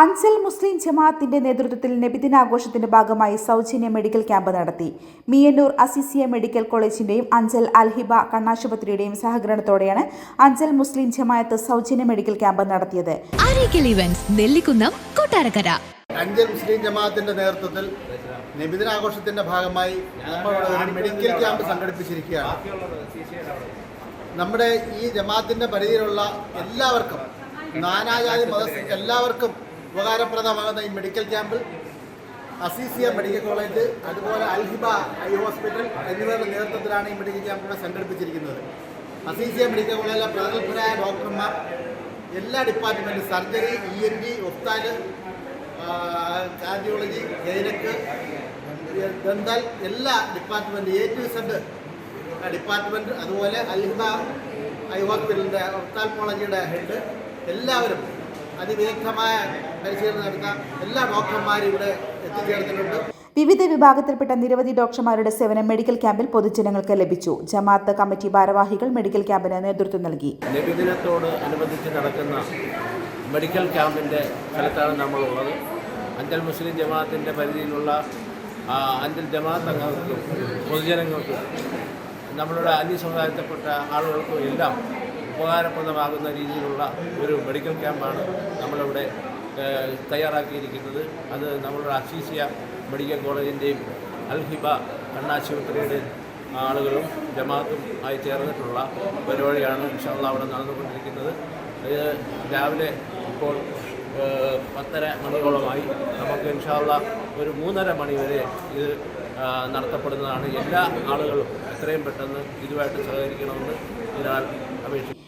അൻസൽ മുസ്ലിം ജമാഅത്തിന്റെ നേതൃത്വത്തിൽ നബിദിനാഘോഷത്തിന്റെ ഭാഗമായി സൗജന്യ മെഡിക്കൽ ക്യാമ്പ് നടത്തി. മിയന്നൂർ അസിസിയ മെഡിക്കൽ കോളേജിന്റെയും അഞ്ചൽ അൽഹിബ കണ്ണാശുപത്രിയുടെയും സഹകരണത്തോടെയാണ് അഞ്ചൽ മുസ്ലിം ജമാഅത്ത് സൗജന്യ മെഡിക്കൽ ക്യാമ്പ് നടത്തിയത്. നെല്ലിക്കുന്നം കൊട്ടാരക്കര. അഞ്ചൽ മുസ്ലിം ജമാഅത്തിന്റെ നേതൃത്വത്തിൽ നബിദിനാഘോഷത്തിന്റെ ഭാഗമായി ഒരു മെഡിക്കൽ ക്യാമ്പ് സംഘടിപ്പിച്ചിരിക്കുകയാണ്. നമ്മുടെ ഈ ജമാഅത്തിന്റെ പരിധിയിലുള്ള എല്ലാവർക്കും നാനാജാതി മത എല്ലാവർക്കും ഉപകാരപ്രദമാകുന്ന ഈ മെഡിക്കൽ ക്യാമ്പിൽ അസീസിയ മെഡിക്കൽ കോളേജ് അതുപോലെ അൽഹിബ ഐ ഹോസ്പിറ്റൽ എന്നിവരുടെ നേതൃത്വത്തിലാണ് ഈ മെഡിക്കൽ ക്യാമ്പ് ഇവിടെ സംഘടിപ്പിച്ചിരിക്കുന്നത്. അസീസിയ മെഡിക്കൽ കോളേജിലെ പ്രഗത്ഭരായ ഡോക്ടർമാർ എല്ലാ ഡിപ്പാർട്ട്മെന്റും surgery E N T ophthal cardiology gynaec dental എല്ലാ department A to Z department അതുപോലെ അൽഹിബ ഐ ഹോസ്പിറ്റലിന്റെ ഒഫ്താൽമോളജിയുടെ ഹെഡ് എല്ലാവരും അതിവിദഗ്ധമായ പരിശീലനം നടത്താൻ എല്ലാ ഡോക്ടർമാരും ഇവിടെ എത്തിച്ചേർന്നിട്ടുണ്ട്. വിവിധ വിഭാഗത്തിൽപ്പെട്ട നിരവധി ഡോക്ടർമാരുടെ സേവനം മെഡിക്കൽ ക്യാമ്പിൽ പൊതുജനങ്ങൾക്ക് ലഭിച്ചു. ജമാഅത്ത് കമ്മിറ്റി ഭാരവാഹികൾ മെഡിക്കൽ ക്യാമ്പിന് നേതൃത്വം നൽകി. നബിദിനത്തോട് അനുബന്ധിച്ച് നടക്കുന്ന മെഡിക്കൽ ക്യാമ്പിന്റെ സ്ഥലത്താണ് നമ്മളുള്ളത്. അഞ്ചൽ മുസ്ലിം ജമാഅത്തിന്റെ പരിധിയിലുള്ള അഞ്ചൽ ജമാഅത്ത് അംഗങ്ങൾക്കും പൊതുജനങ്ങൾക്കും നമ്മളുടെ അന്യ സമുദായത്തിൽപ്പെട്ട ആളുകൾക്കും എല്ലാം ഉപകാരപ്രദമാകുന്ന രീതിയിലുള്ള ഒരു മെഡിക്കൽ ക്യാമ്പാണ് നമ്മളിവിടെ തയ്യാറാക്കിയിരിക്കുന്നത്. അത് നമ്മളുടെ അസീസിയ മെഡിക്കൽ കോളേജിന്റെയും അൽഹിബ കണ്ണാശുപത്രിയുടെയും ആളുകളും ജമാഅത്തും ആയി ചേർന്നിട്ടുള്ള പരിപാടിയാണ് ഇൻഷാല്ല അവിടെ നടന്നുകൊണ്ടിരിക്കുന്നത്. ഇത് രാവിലെ ഇപ്പോൾ പത്തര മണിയോളമായി നമുക്ക് ഇൻഷാല്ല ഒരു മൂന്നര മണി വരെ ഇത് നടത്തപ്പെടുന്നതാണ്. എല്ലാ ആളുകളും എത്രയും പെട്ടെന്ന് ഇതുമായിട്ട് സഹകരിക്കണമെന്ന് ഇതിനാൽ അപേക്ഷിക്കുന്നു.